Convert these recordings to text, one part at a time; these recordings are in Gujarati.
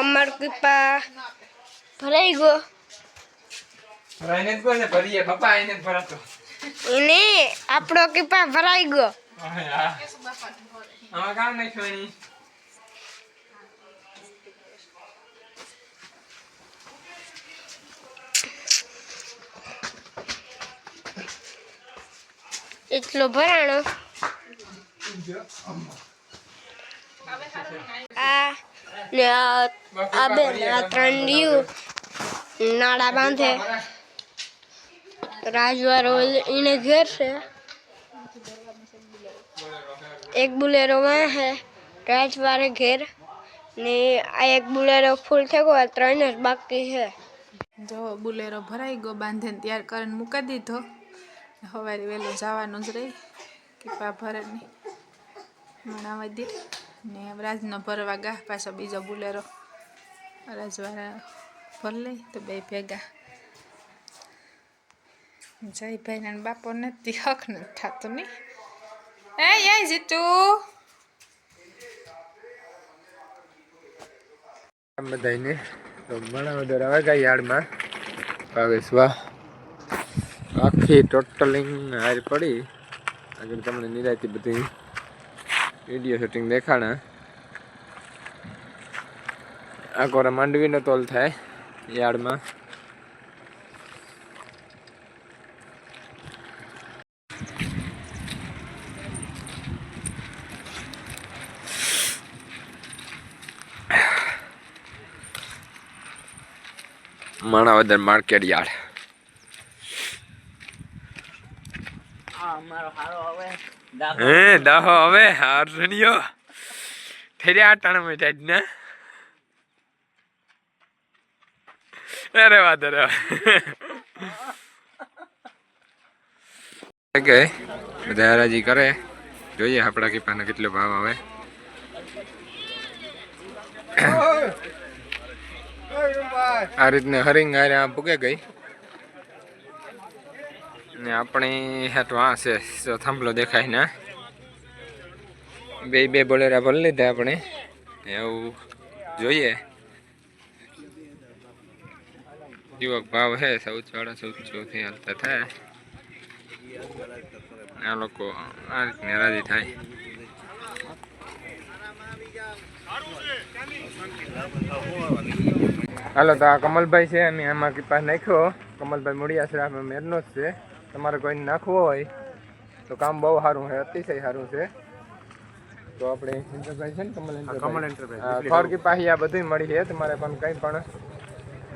અમાર કૃપા ભરાઈ ગયો. એને જ કોને ભરીએ. પપ્પા એને જ ભરાતો. એને આપણો કીપા ભરાઈ ગયો. આમાં કામ નાખ્યું એની? એટલો ભરાણો. આ ને આ આ બે ને આ ત્રણ ડીયું નાડા બાંધે રાજવારો એને ઘેર છે એક બુલેરો માં હે રાજવારે ઘેર ને આ એક બુલેરો ફૂલ થઈ ગયો આ ત્રણ જ બાકી છે જો બુલેરો ભરાઈ ગયો બાંધીને તૈયાર કરીને મૂકી દીધો સવારે વહેલું જવાનું જ રહી કીપા ભરે નહીં મણાવા દે ને રાજનો ભરવા ગા, પાછો બીજો બુલેરો. રાજવાળા ભર લઈ તો બે ભેગા. જયભાઈ ને બાપો નથી, હક નથી થતો નહીં એ યાય જીતુ. બધાને તો ઘણા બધા આવે ગયા યાર્ડમાં. વાહ આખી ટોટલિંગ હાર પડી. આગળ તમને નિરાયતી બધી વીડિયો શૂટિંગ દેખાણા આ કોરા માંડવીનો તોલ થાય યાર્ડમાં. Manavadar market yard. હે દાહો હવે હારણીયો ઠેર્યા આટાણા મેટા જ ને અરે વાહ અરે કે બધા હરાજી કરે. જોઈએ આપણા કીપાનો કેટલો ભાવ આવે. આ રીતને હરિંગ હારે આ ભૂગે ગઈ. ને આપણે હેઠ આ છે, જો થાંભલો દેખાય ને. બે બે બોલેરા ભરી લીધા આપણે. એવું જોઈએ. યુવક ભાવ હે, સૌ વાળા સૌથી હાલતા થાય. આ લોકો આ રીતને રાજી થાય. હાલો, તો આ કમલભાઈ છે, અમે આમાં પાસે નાખ્યો. કમલભાઈ મુડિયાસરા આપણે મેરનો જ છે. તમારે કોઈને નાખવો હોય તો કામ બહુ સારું છે અતિશય સારું છે. તો આપણે એન્ટરપ્રાઇઝ છે ને કમલ કમલ એન્ટરપ્રાઇઝ ખોરકી પાસે આ બધું મળી છે તમારે પણ કંઈ પણ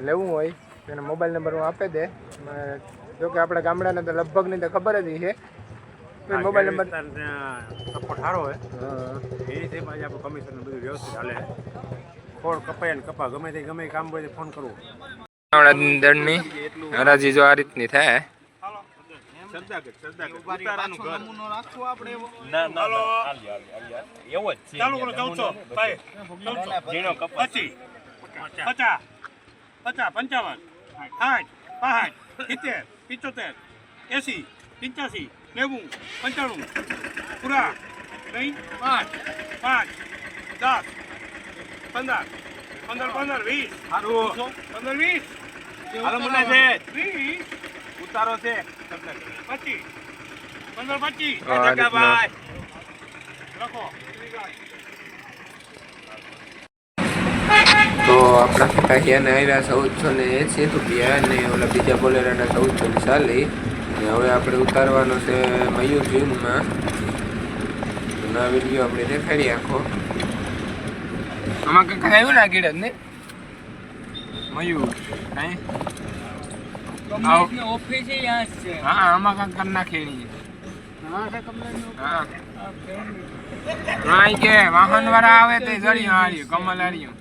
લેવું હોય તેનો મોબાઈલ નંબર હું આપી દે. અને જો કે આપણા ગામડાને તો લગભગની તો ખબર જ છે. મોબાઈલ નંબર સપોર્ટ સારો હોય એ રીતે પાછી આપણું કમિશન બધું વ્યવસ્થિત હાલે ફોડ કપાય ને કપા ગમે તે ગમે કામ હોય તે ફોન કરવો. દળની હરાજી જો આ રીતની થાય ચાલુ કરો પચીસ. પચાસ પચાસ પંચાવન સાઠ પાંઠ સિત્તેર પિચોતેર એસી પંચ્યાસી નેવું પંચાણું પૂરા નહીં પાંચ પાંચ દસ પંદર પંદર પંદર વીસ. પંદર વીસ. હાલો મને છે વીસ. ઉતારો છે. પચીસ. પંદર પચીસ. આ લખો. તો આપણા ફટાકિયાને આવ્યા ચૌદસો ને એંસી રૂપિયા ને ઓલા બીજા બોલેરાના ચૌદસો ને ચાલી ને હવે આપણે ઉતારવાનો છે મયુર જીમમાં ના વીડિયો આપણે દેખાડી આખો. આમાં કાંઈ આવ્યું ના કીડે ને મયુર કાંઈ હા આમાં કંઈક કરી નાખી હા હા કે વાહન વાળા આવે તે જડી હાર્યું કમલ હાર્યું.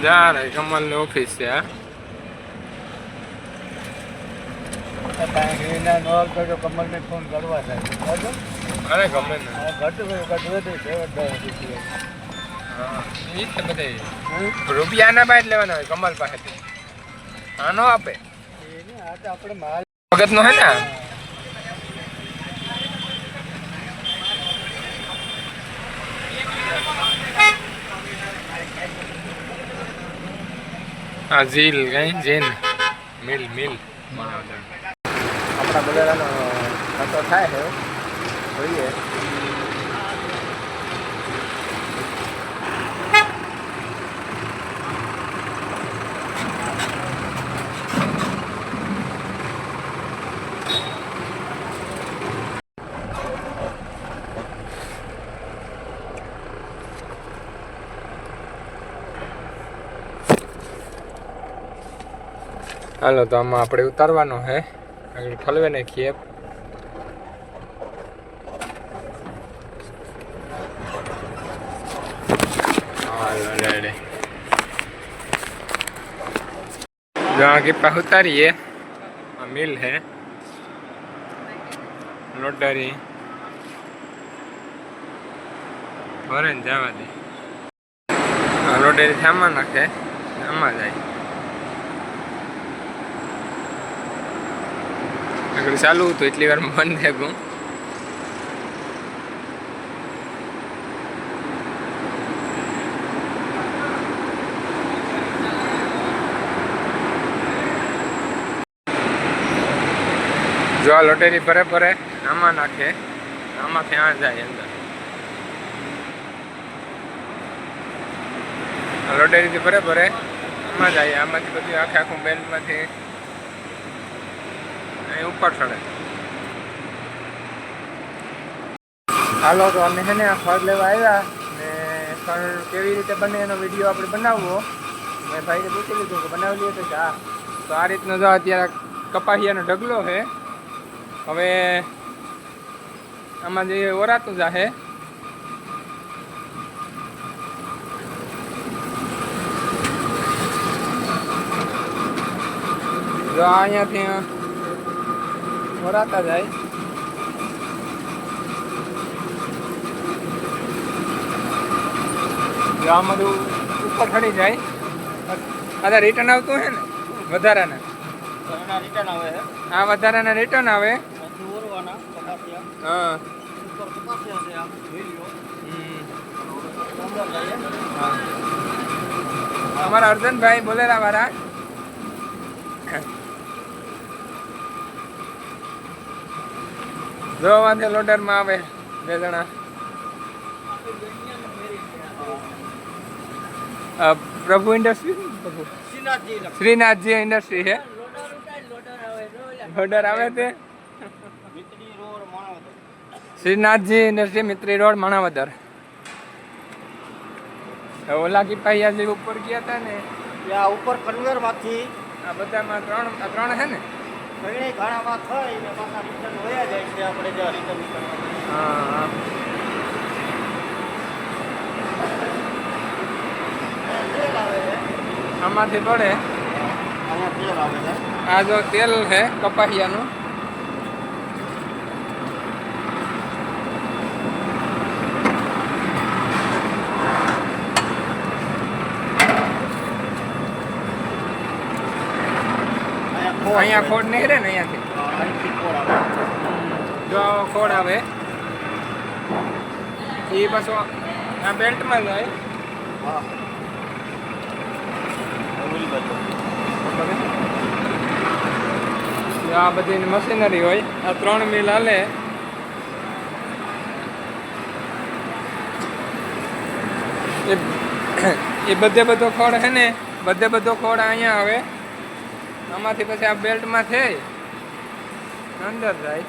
જા રે કમલની ઓફિસ છે હા. કમલને ફોન કરવા થાય અરે ગમે ને. ઘટ ઘટ હા એ જ બધે આના પાસે લેવાના હોય, કમલ પાસેથી. આનો આપે. માલ વગતનો હે ને આ? કઈ? જેન મિલ મિલ. આપણા બોલેરાનો ખર્ચો થાય જોઈએ. હાલો, તો આમાં આપણે ઉતારવાનો છે આગળ ઠલવે નાખીએ. આ કીપા ઉતારીએ. આ મિલ હે. લોટરી. ભરે જવા દે. લોટરી થામા નાખે. આમાં જાય. આગળ ચાલુ હતું, એટલી વાર બંધ થઈ ગયું જો આ લોટેરી ભરે ભરે આમાં નાખે, આમાંથી આ જાય અંદર. આ લોટેરીથી ભરે ભરે આમાં જાય, આમાંથી બધું આખે આખું બેલ્ટમાંથી ઉપર ચડે. હાલો, તો અમે છે ને આ ફળ લેવા આવ્યા ને ફળ કેવી રીતે બને એનો વીડિયો આપણે બનાવવો. મેં ભાઈને પૂછી લીધું કે બનાવી લઈએ તો હા. તો આ રીતનો જો અત્યારે કપાસિયાનો ઢગલો છે. હવે આમાં જે ઓરાતું જાહે. જો અહીંયાથી ઓરાતા જાય. જો આ બધું ઉપર ચડી જાય. આ રિટર્ન આવતું હે ને વધારાના. રિટર્ન આવે છે આ વધારાના રિટર્ન આવે. હા. અમારા અર્જનભાઈ બોલેલા વાળા. જો વાંધે લોડરમાં આવે બે જણા. પ્રભુ ઇન્ડસ્ટ્રી પ્રભુ શ્રીનાથજી ઇન્ડસ્ટ્રી છે લોડર આવે તે? મિત્રી road Manavadar. Shrinathji industry મિત્રી road Manavadar. ઓલા કી પાયા જે ઉપર ગયા હતા ને? આ ઉપર કન્વેરમાંથી. આ બધામાં ત્રણ ત્રણ છે ને? ઘણી ઘાણામાં થઈ ને પાછા રિટર્ન વયા જાય છે આપણે જ્યાં રિટર્ન હા આમાંથી પડે. આમાં તેલ આવે છે. આ જો તેલ છે કપાસિયાનું. અહીંયા ખોડ નીકળે ને અહીંયાથી. હા, જો ખોડ આવે. એ પાછો આ બેલ્ટમાં જાય. હા આ બધી મશીનરી હોય આ ત્રણ મિલ હાલે. એ બધે બધો ખોડ છે ને બધે બધો ખોડ અહીંયા આવે. આમાંથી પછી આ બેલ્ટમાં થઈ અંદર જાય.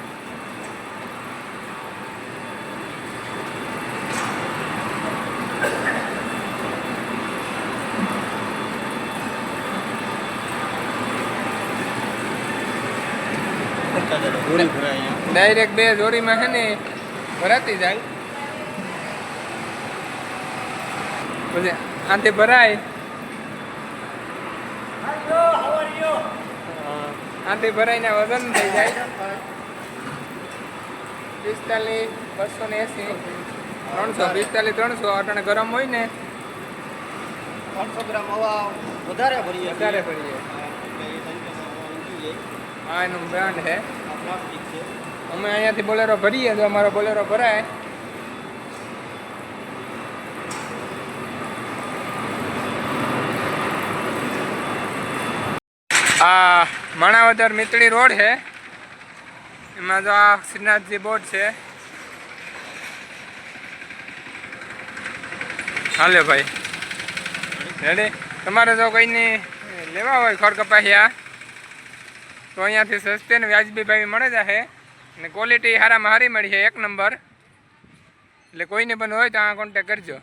ડાયરેક્ટ બે જોડીમાં છે ને, ભરાતી જાય. પછી આથી ભરાય હા. આથી ભરાઈને વજન થઈ જાય. પિસ્તાલીસ બસો ને એસી. ત્રણસો પિસ્તાલીસ ત્રણસો અટાણે ગરમ હોય ને ત્રણસો ગ્રામ હવા વધારે ભરીએ વધારે ભરીએ. આ એનું બ્રાન્ડ છે. અમે અહીંયાથી બોલેરો ભરીએ તો અમારો બોલેરો ભરાય આ માણાવદર મિતળી રોડ છે. એમાં તો આ શ્રીનાથજી બોર્ડ છે. હાલે ભાઈ. રેડી તમારે જો કોઈની લેવા હોય ખડ કપાસિયા તો અહીંયાથી સસ્તી ને વ્યાજબી ભાઈ મળે જશે અને ક્વોલિટી સારામાં સારી મળી છે, એક નંબર. એટલે કોઈને પણ હોય તો આ કોન્ટેક કરજો.